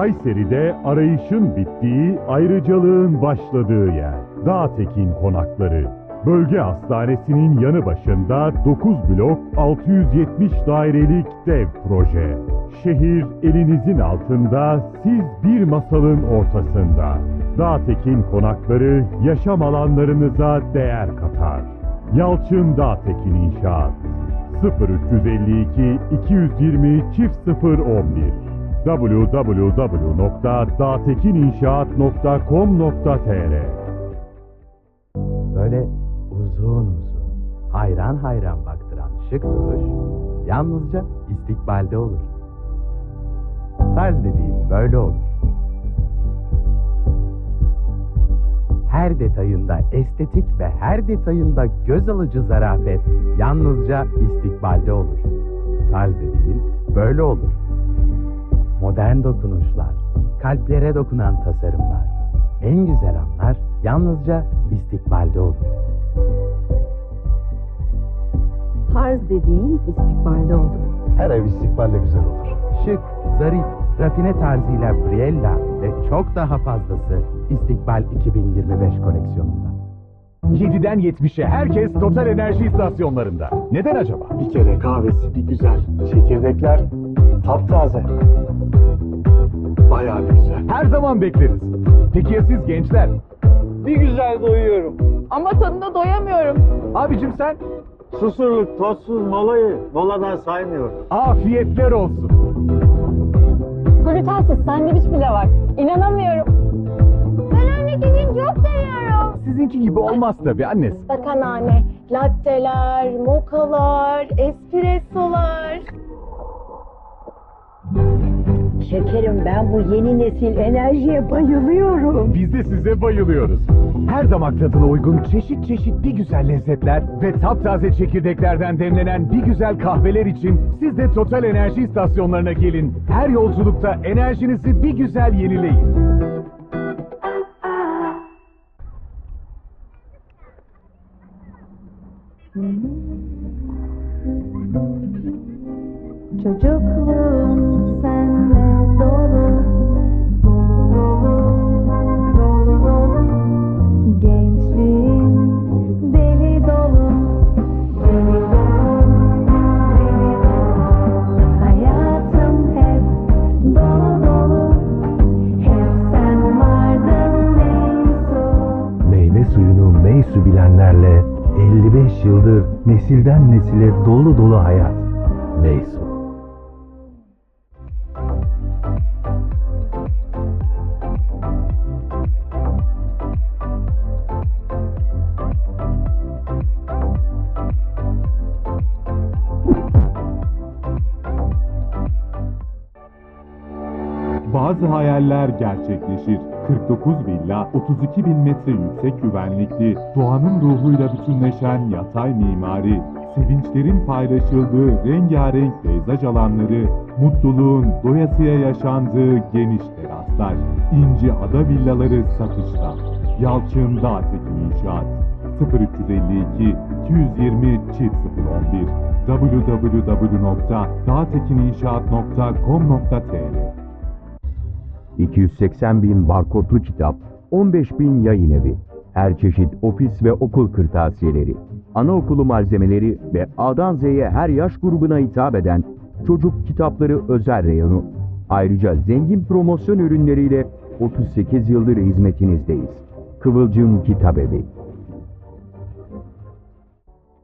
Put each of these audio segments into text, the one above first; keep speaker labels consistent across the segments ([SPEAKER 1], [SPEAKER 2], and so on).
[SPEAKER 1] Kayseri'de arayışın bittiği, ayrıcalığın başladığı yer. Dağtekin Konakları. Bölge hastanesinin yanı başında 9 blok 670 dairelik dev proje. Şehir elinizin altında, siz bir masalın ortasında. Dağtekin Konakları yaşam alanlarınıza değer katar. Yalçın Dağtekin İnşaat 0352 220 0011 www.dağtekininşaat.com.tr
[SPEAKER 2] Böyle uzun uzun, hayran hayran baktıran şık duruş yalnızca istikbalde olur. Tarz dediğin böyle olur. Her detayında estetik ve her detayında göz alıcı zarafet yalnızca istikbalde olur. Tarz dediğin böyle olur. Modern dokunuşlar, kalplere dokunan tasarımlar, en güzel anlar yalnızca istikbalde olur.
[SPEAKER 3] Tarz dediğin istikbalde olur.
[SPEAKER 4] Her ev istikballe güzel olur.
[SPEAKER 2] Şık, zarif, rafine tarzıyla Briella ve çok daha fazlası İstikbal 2025 koleksiyonunda.
[SPEAKER 1] 7'den 70'e herkes Total Enerji istasyonlarında. Neden acaba?
[SPEAKER 4] Bir kere kahvesi bir güzel. Çekirdekler taptaze. Bayağı bir güzel.
[SPEAKER 1] Her zaman bekleriz. Peki ya siz gençler?
[SPEAKER 5] Bir güzel doyuyorum.
[SPEAKER 3] Ama tadına doyamıyorum.
[SPEAKER 1] Abicim sen?
[SPEAKER 5] Susurluk, tozsuz molayı moladan saymıyorum.
[SPEAKER 1] Afiyetler olsun.
[SPEAKER 3] Glutensiz sandviç bile var. İnanamıyorum. Ben gün çok seviyorum.
[SPEAKER 1] Sizinki gibi olmaz tabii annesi.
[SPEAKER 3] Sakanane, latteler, mokalar, espressolar.
[SPEAKER 6] Şekerim ben bu yeni nesil enerjiye bayılıyorum.
[SPEAKER 1] Biz de size bayılıyoruz. Her damak tadına uygun çeşit çeşit bir güzel lezzetler ve taptaze çekirdeklerden demlenen bir güzel kahveler için siz de Total Enerji istasyonlarına gelin. Her yolculukta enerjinizi bir güzel yenileyin.
[SPEAKER 6] Çocukluğum senle
[SPEAKER 4] meysu bilenlerle 55 yıldır nesilden nesile dolu dolu hayat. Meysu.
[SPEAKER 1] Bazı hayaller gerçekleşir. 49 villa, 32 bin metre yüksek güvenlikli, doğanın ruhuyla bütünleşen yatay mimari, sevinçlerin paylaşıldığı rengarenk peyzaj alanları, mutluluğun doyasıya yaşandığı geniş teraslar, İnci Ada villaları satışta. Yalçın Dağtekin İnşaat 0352 220 çift 011 www.dağtekininşaat.com.tr
[SPEAKER 7] 280 bin barkodlu kitap, 15 bin yayın evi, her çeşit ofis ve okul kırtasiyeleri, anaokulu malzemeleri ve A'dan Z'ye her yaş grubuna hitap eden çocuk kitapları özel reyonu. Ayrıca zengin promosyon ürünleriyle 38 yıldır hizmetinizdeyiz. Kıvılcım Kitap Evi.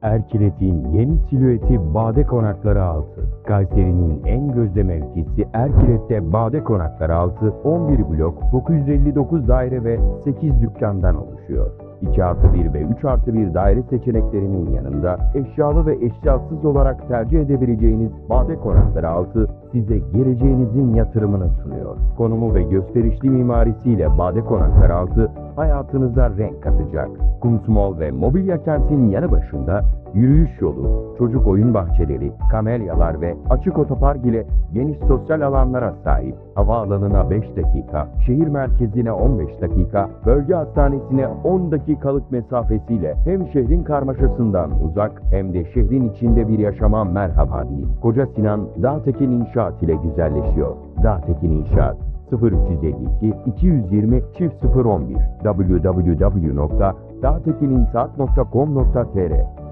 [SPEAKER 7] Erkilet'in yeni silüeti Bade Konakları Altı. Kayseri'nin en gözde mevkisi Erkilet'te Bade Konakları Altı 11 blok 959 daire ve 8 dükkandan oluşuyor. 2 artı 1 ve 3 artı 1 daire seçeneklerinin yanında eşyalı ve eşyasız olarak tercih edebileceğiniz Bade Konakları Altı size geleceğinizin yatırımını sunuyor. Konumu ve gösterişli mimarisiyle Bade Konakları Altı hayatınıza renk katacak. Kumsmol ve mobilya kentin yanı başında yürüyüş yolu, çocuk oyun bahçeleri, kamelyalar ve açık otopark ile geniş sosyal alanlara sahip. Havaalanına 5 dakika, şehir merkezine 15 dakika, bölge hastanesine 10 dakikalık mesafesiyle hem şehrin karmaşasından uzak hem de şehrin içinde bir yaşama merhaba değil. Koca Sinan Dağtekin İnşaat ile güzelleşiyor. Dağtekin İnşaat
[SPEAKER 8] 0352 220 çift 011 www.dağtekininsaat.com.tr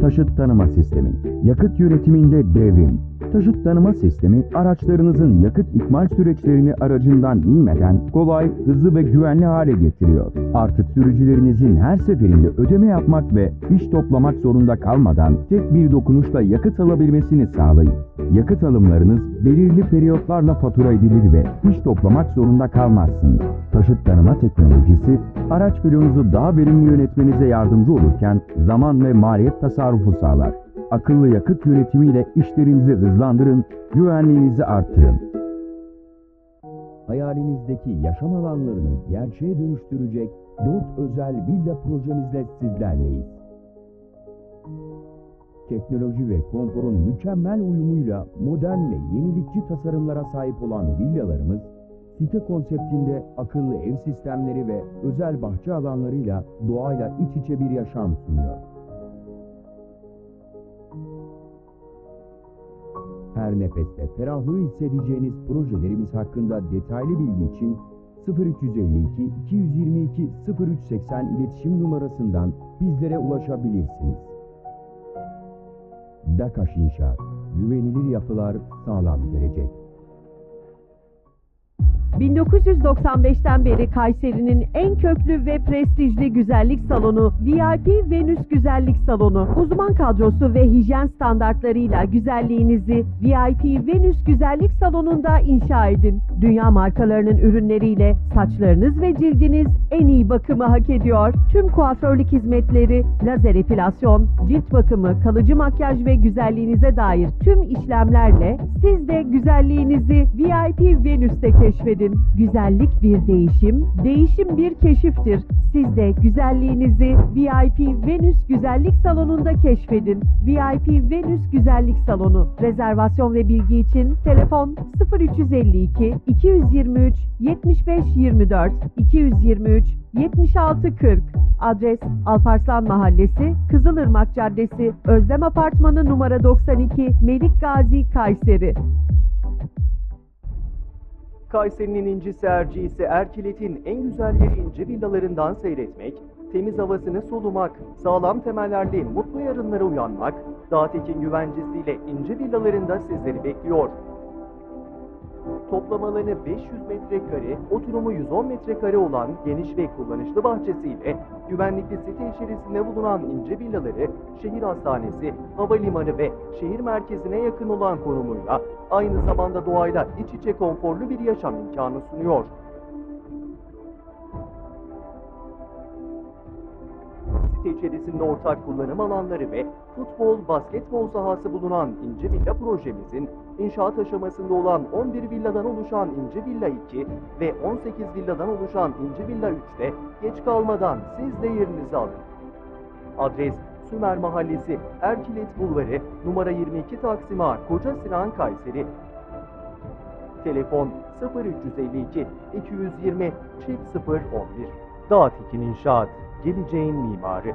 [SPEAKER 7] Taşıt tanıma sistemi. Yakıt yönetiminde devrim. Taşıt tanıma sistemi araçlarınızın yakıt ikmal süreçlerini aracından inmeden kolay, hızlı ve güvenli hale getiriyor. Artık sürücülerinizin her seferinde ödeme yapmak ve fiş toplamak zorunda kalmadan tek bir dokunuşla yakıt alabilmesini sağlayın. Yakıt alımlarınız belirli periyotlarla fatura edilir ve fiş toplamak zorunda kalmazsınız. Taşıt tanıma teknolojisi araç filonuzu daha verimli yönetmenize yardımcı olurken zaman ve maliyet tasarrufu sağlar. Akıllı yakıt yönetimiyle işlerinizi hızlandırın, güvenliğinizi artırın. Hayalinizdeki yaşam alanlarını gerçeğe dönüştürecek 4 özel villa projemizle sizlerleyiz. Teknoloji ve konforun mükemmel uyumuyla modern ve yenilikçi tasarımlara sahip olan villalarımız, site konseptinde akıllı ev sistemleri ve özel bahçe alanlarıyla doğayla iç içe bir yaşam sunuyor. Her nefeste ferahlığı hissedeceğiniz projelerimiz hakkında detaylı bilgi için 0352 222 0380 iletişim numarasından bizlere ulaşabilirsiniz. Dakaş İnşaat, güvenilir yapılar, sağlam gelecek.
[SPEAKER 9] 1995'ten beri Kayseri'nin en köklü ve prestijli güzellik salonu VIP Venüs Güzellik Salonu. Uzman kadrosu ve hijyen standartlarıyla güzelliğinizi VIP Venüs Güzellik Salonu'nda inşa edin. Dünya markalarının ürünleriyle saçlarınız ve cildiniz en iyi bakımı hak ediyor. Tüm kuaförlük hizmetleri, lazer epilasyon, cilt bakımı, kalıcı makyaj ve güzelliğinize dair tüm işlemlerle siz de güzelliğinizi VIP Venüs'te keşfedin. Güzellik bir değişim, değişim bir keşiftir. Siz de güzelliğinizi VIP Venüs Güzellik Salonu'nda keşfedin. VIP Venüs Güzellik Salonu. Rezervasyon ve bilgi için telefon 0352 223 75 24 223 76 40 Adres Alparslan Mahallesi, Kızılırmak Caddesi, Özlem Apartmanı numara 92, Melik Gazi, Kayseri.
[SPEAKER 10] Kayseri'nin incisi erciğisi Erkilet'in en güzel yeri ince villalarından seyretmek, temiz havasını solumak, sağlam temellerle mutlu yarınlara uyanmak, Dağtekin güvencesiyle ince villalarında sizleri bekliyor. Toplam alanı 500 metrekare, oturumu 110 metrekare olan geniş ve kullanışlı bahçesiyle güvenlikli site içerisinde bulunan ince villaları şehir hastanesi, havalimanı ve şehir merkezine yakın olan konumuyla aynı zamanda doğayla iç içe konforlu bir yaşam imkanı sunuyor. Site içerisinde ortak kullanım alanları ve futbol, basketbol sahası bulunan İnce Villa projemizin inşaat aşamasında olan 11 villadan oluşan İnce Villa 2 ve 18 villadan oluşan İnce Villa 3'te geç kalmadan siz de yerinizi alın. Adres Sümer Mahallesi, Erkilet Bulvarı, numara 22 Taksim A, Koca Sinan Kayseri. Telefon 0352 220 0011. Dağtekin İnşaat, geleceğin mimarı.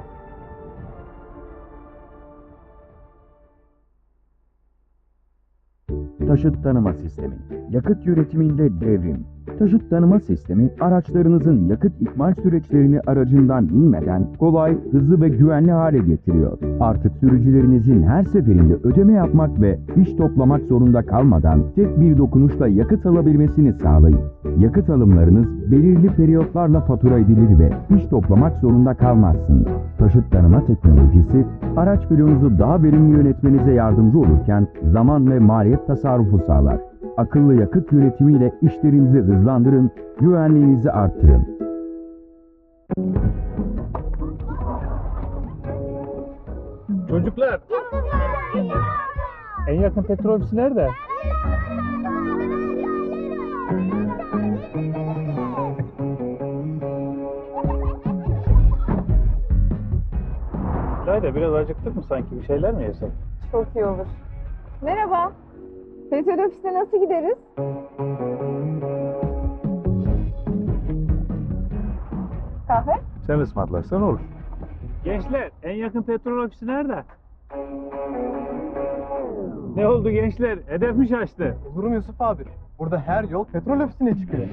[SPEAKER 7] Taşıt tanıma sistemi. Yakıt yönetiminde devrim. Taşıt tanıma sistemi araçlarınızın yakıt ikmal süreçlerini aracından inmeden kolay, hızlı ve güvenli hale getiriyor. Artık sürücülerinizin her seferinde ödeme yapmak ve fiş toplamak zorunda kalmadan tek bir dokunuşla yakıt alabilmesini sağlayın. Yakıt alımlarınız belirli periyotlarla fatura edilir ve fiş toplamak zorunda kalmazsınız. Taşıt tanıma teknolojisi araç filonuzu daha verimli yönetmenize yardımcı olurken zaman ve maliyet tasarrufu sağlar. Akıllı yakıt yönetimiyle işlerinizi hızlandırın, güvenliğinizi artırın.
[SPEAKER 11] Çocuklar, en yakın petrol ofisi nerede? Haydi biraz acıktık mı sanki? Bir şeyler mi yesek?
[SPEAKER 3] Çok iyi olur. Merhaba. Petrol ofisine nasıl gideriz? Kahve?
[SPEAKER 11] Sen ısmarlarsan olur. Gençler, en yakın petrol ofisi nerede? Ne oldu gençler? Hedef mi şaştı?
[SPEAKER 12] Olur mu Yusuf abi? Burada her yol petrol ofisine çıkıyor.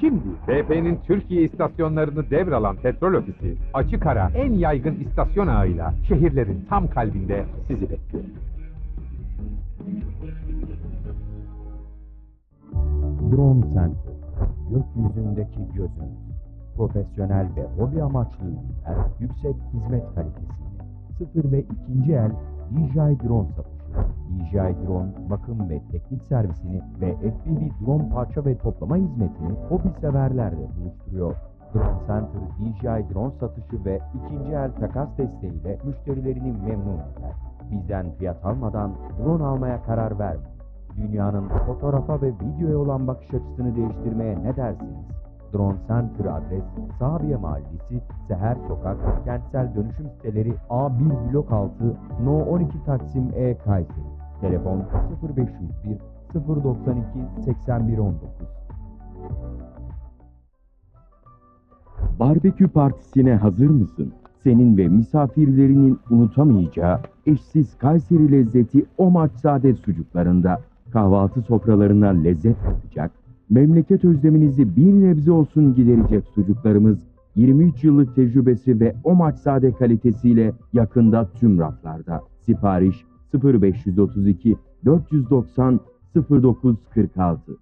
[SPEAKER 13] Şimdi BP'nin Türkiye istasyonlarını devralan petrol ofisi açık ara en yaygın istasyon ağıyla şehirlerin tam kalbinde sizi bekliyor.
[SPEAKER 7] Drone Center, gökyüzündeki gözünüz. Profesyonel ve hobi amaçlı ürünler, yüksek hizmet kalitesiyle. Sıfır ve ikinci el DJI Drone satışı. DJI Drone bakım ve teknik servisini ve FPV drone parça ve toplama hizmetini hobi severlerle buluşturuyor. Drone Center DJI Drone satışı ve ikinci el takas desteğiyle müşterilerini memnun eder. Bizden fiyat almadan drone almaya karar verme. Dünyanın fotoğrafa ve videoya olan bakış açısını değiştirmeye ne dersiniz? Drone Center adres Sabiye Mahallesi, Seher Sokak, Kentsel Dönüşüm Siteleri A1 Blok 6, No 12 Taksim E Kayseri. Telefon 0501 092 8119.
[SPEAKER 14] Barbekü partisine hazır mısın? Senin ve misafirlerinin unutamayacağı eşsiz Kayseri lezzeti o maçsade sucuklarında kahvaltı sofralarına lezzet katacak, memleket özleminizi bir nebze olsun giderecek sucuklarımız 23 yıllık tecrübesi ve o maçsade kalitesiyle yakında tüm raflarda. Sipariş 0532 490 0946